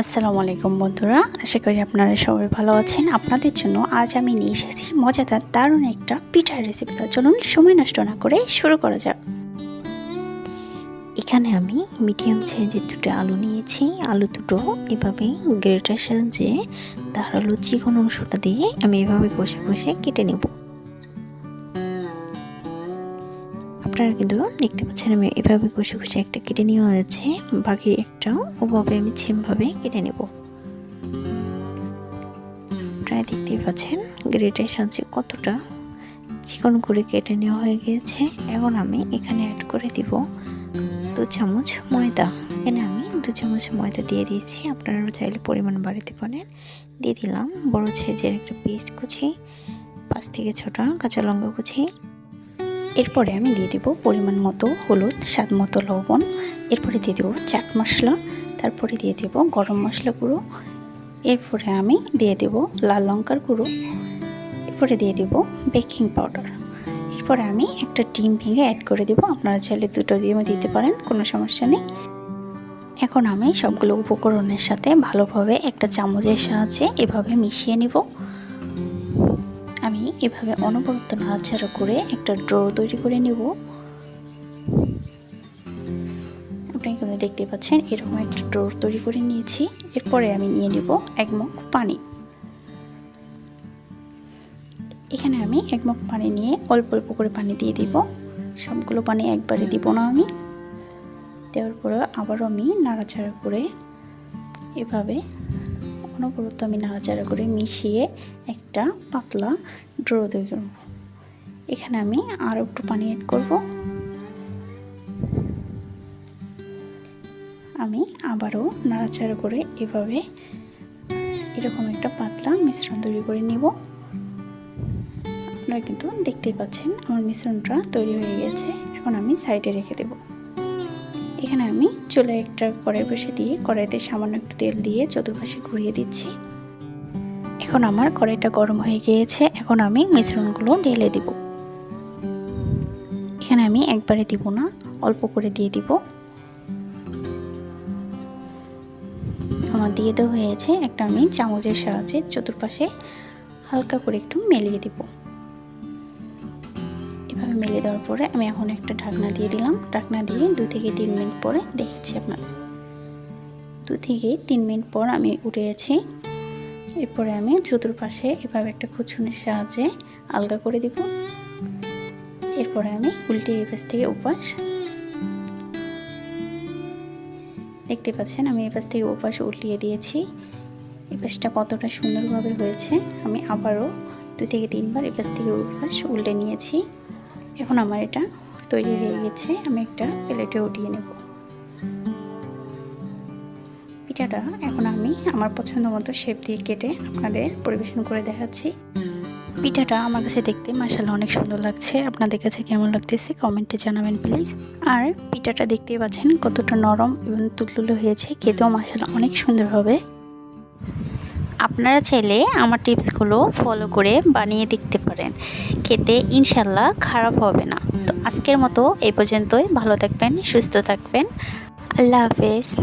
আসসালামু আলাইকুম বন্ধুরা, আশা করি আপনারা সবাই ভালো আছেন। আপনাদের জন্য আজ আমি নিয়ে এসেছি মজাদার দারুণ একটা পিঠার রেসিপি তার চলুন সময় নষ্ট না করে শুরু করা যাক। এখানে আমি মিডিয়াম সাইজের দুটো আলু নিয়েছি। আলু দুটো এভাবে গ্রেটার সাহায্যে তার আলু চিকন অংশটা দিয়ে আমি এভাবে কষে কষে কেটে নেব। আপনারা কিন্তু দেখতে পাচ্ছেন আমি এভাবে কষে কষে একটা কেটে নেওয়া হয়েছে। বাকি একটা ওভাবে আমি ছেমভাবে কেটে নেব। প্রায় দেখতেই পাচ্ছেন গ্রেটের সাহায্যে কতটা চিকন করে কেটে নেওয়া হয়ে গিয়েছে। এখন আমি এখানে অ্যাড করে দিব দু চামচ ময়দা। এখানে আমি দু চামচ ময়দা দিয়ে দিয়েছি। আপনারা চাইলে পরিমাণ বাড়াতে পারেন। দিয়ে দিলাম বড় সাইজের একটা পেস্ট কুচি, পাঁচ থেকে ছটা কাঁচা লঙ্কা কুচি এরপরে আমি দিয়ে দেবো পরিমাণ মতো হলুদ, স্বাদ মতো লবণ। এরপরে দিয়ে দেবো চাট মশলা, তারপরে দিয়ে দেবো গরম মশলা গুঁড়ো। এরপরে আমি দিয়ে দেবো লাল লঙ্কার গুঁড়ো। এরপরে দিয়ে দেবো বেকিং পাউডার। এরপরে আমি একটা ডিম ভেঙে অ্যাড করে দেবো। আপনারা চাইলে দুটো দিয়ে দিতে পারেন, কোনো সমস্যা নেই। এখন আমি সবগুলো উপকরণের সাথে ভালোভাবে একটা চামচের সাহায্যে এভাবে মিশিয়ে নিব। আমি এভাবে অনবরত নাড়াচাড়া করে একটা ড্র তৈরি করে নেব। আপনি কিন্তু দেখতে পাচ্ছেন, এরকম একটা ড্র তৈরি করে নিয়েছি। এরপরে আমি নিয়ে নেব এক পানি। এখানে আমি এক পানি নিয়ে অল্প অল্প করে পানি দিয়ে দিব। সবগুলো পানি একবারে দিব না আমি। দেওয়ার পরে আবারও আমি নাড়াচাড়া করে এভাবে অনবরত আমি নাড়াচাড়া করে মিশিয়ে একটা পাতলা ড্র তৈরি করব। এখানে আমি আরও একটু পানি অ্যাড করব। আমি আবারও নাড়াচাড়া করে এভাবে এরকম একটা পাতলা মিশ্রণ তৈরি করে নিব। আপনারা কিন্তু দেখতেই পাচ্ছেন আমার মিশ্রণটা তৈরি হয়ে গেছে। এখন আমি সাইডে রেখে দেব। এখানে আমি চুলে একটা কড়াই বসে দিয়ে কড়াইতে সামান্য একটু তেল দিয়ে চতুর্পাশে ঘুরিয়ে দিচ্ছি। এখন আমার কড়াইটা গরম হয়ে গিয়েছে, এখন আমি মিশ্রণগুলো ঢেলে দিব। এখানে আমি একবারে দিব না, অল্প করে দিয়ে দিব। আমার দিয়ে দেওয়া হয়েছে একটা আমি চামচের সাহায্যে চতুর্পাশে হালকা করে একটু মেলিয়ে দিব। মেলে দেওয়ার পরে আমি এখন একটা ঢাকনা দিয়ে দিলাম। ঢাকনা দিয়ে দু থেকে তিন মিনিট পরে দেখেছি আপনাদের দু থেকে তিন মিনিট পর আমি উঠে গেছি। এরপরে আমি চতুর্পাশে এভাবে একটা খুচুনের সাহায্যে আলগা করে দিব। এরপরে আমি উল্টে এপাশ থেকে উপাস দেখতে পাচ্ছেন, আমি এপাশ থেকে উপাস উল্টিয়ে দিয়েছি। এপাশটা কতটা সুন্দরভাবে হয়েছে। আমি আবারও দু থেকে তিনবার এপাশ থেকে উপাস উল্টে নিয়েছি। এখন আমার এটা তৈরি হয়ে গেছে। আমি একটা প্লেটে উঠিয়ে নেব। পিঠাটা এখন আমি আমার পছন্দ মতো শেপ দিয়ে কেটে আপনাদের পরিবেশন করে দেখাচ্ছি। পিঠাটা আমার কাছে দেখতে মাসাল্লাহ অনেক সুন্দর লাগছে। আপনাদের কাছে কেমন লাগতেছে কমেন্টে জানাবেন প্লিজ আর পিঠাটা দেখতেই পাচ্ছেন কতটা নরম এবং তুলতুলে হয়েছে। খেতেও মাসাল্লাহ অনেক সুন্দর হবে। আপনারা চাইলে আমার টিপসগুলো ফলো করে বানিয়ে দেখতে পারেন। খেতে ইনশাল্লাহ খারাপ হবে না। তো আজকের মতো এই পর্যন্তই। ভালো থাকবেন, সুস্থ থাকবেন। আল্লাহ হাফেজ।